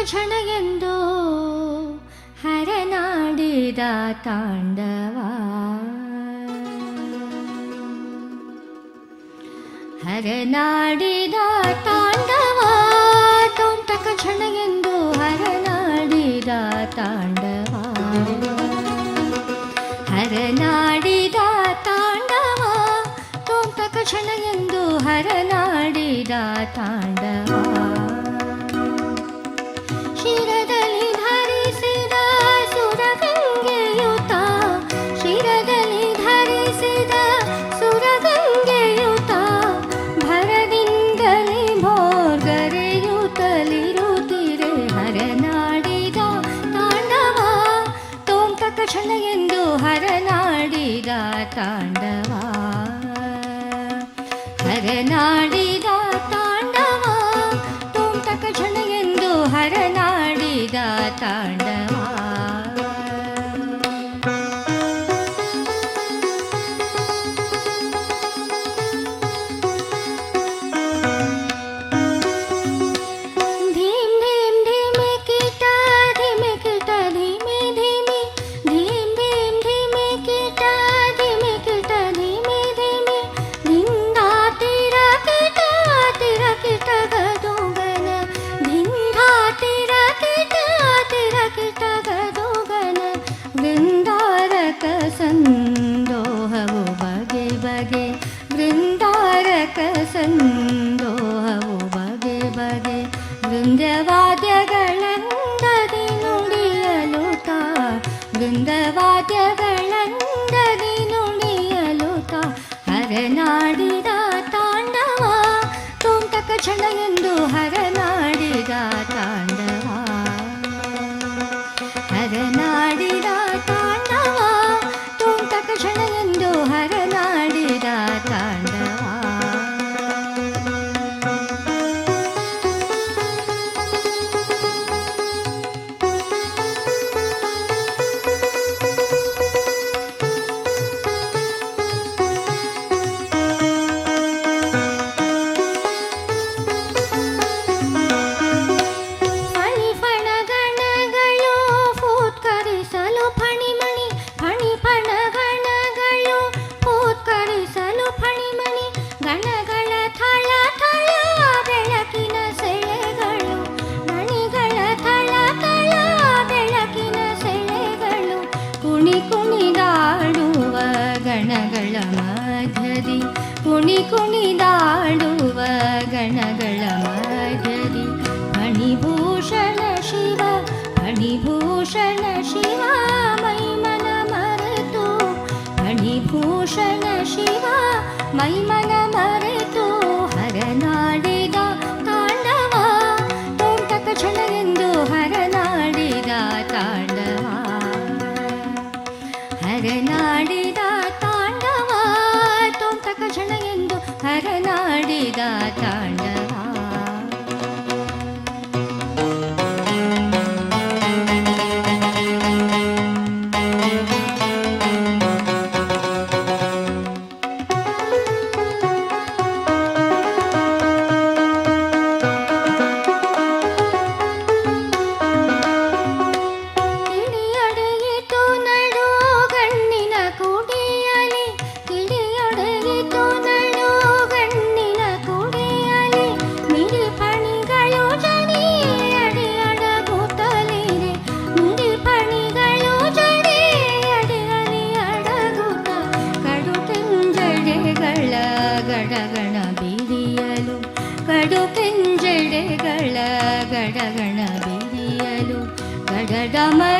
ಭಜನ ಎಂದು ಹರನಾಡಿದ ತಾಂಡವ. ಹರನಾಡಿದ ತಾಂಡವ, ತೋಂಟಕ ಕ್ಷಣಗೆಂದು ಹರನಾಡಿದ ತಾಂಡವ. ಹರನಾಡಿದ ತಾಂಡವ, ತೋಂಟಕ ಕ್ಷಣಗೆಂದು ಹರನಾಡಿದ ತಾಂಡವ. மகனாடி chanda ಶಿವ ಮೈಮನ ಮರೆತು. ಮಣಿಭೂಷಣ ಶಿವ ಮೈಮನ ಮರೆತು. ಹರನಾಡಿದ ತಾಂಡವ, ತೋಟಕ ಕ್ಷಣವೆಂದು ಹರನಾಡಿದ ತಾಂಡವ. ಹರನಾಡಿದ ತಾಂಡವ, ತೋಟಕ ಕ್ಷಣವೆಂದು ಹರನಾಡಿದ ತಾಂಡವ. 밤을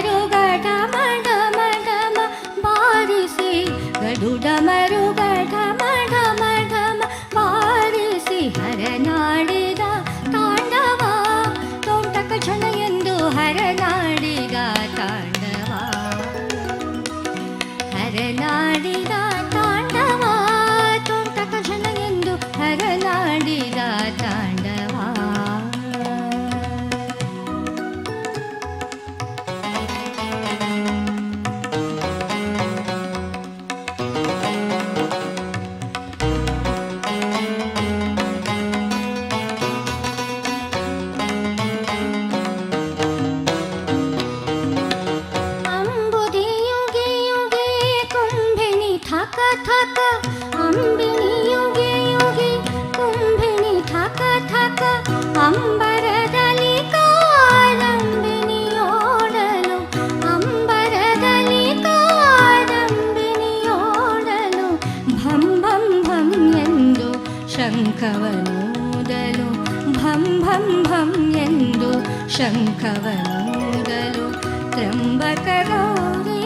ಶಂಖವನೂದಲು ಭಂ ಭಂ ಭಂ ಎಂದು ಶಂಖವನೂದಲು ತ್ರ್ಯಂಬಕ ಗೌರಿ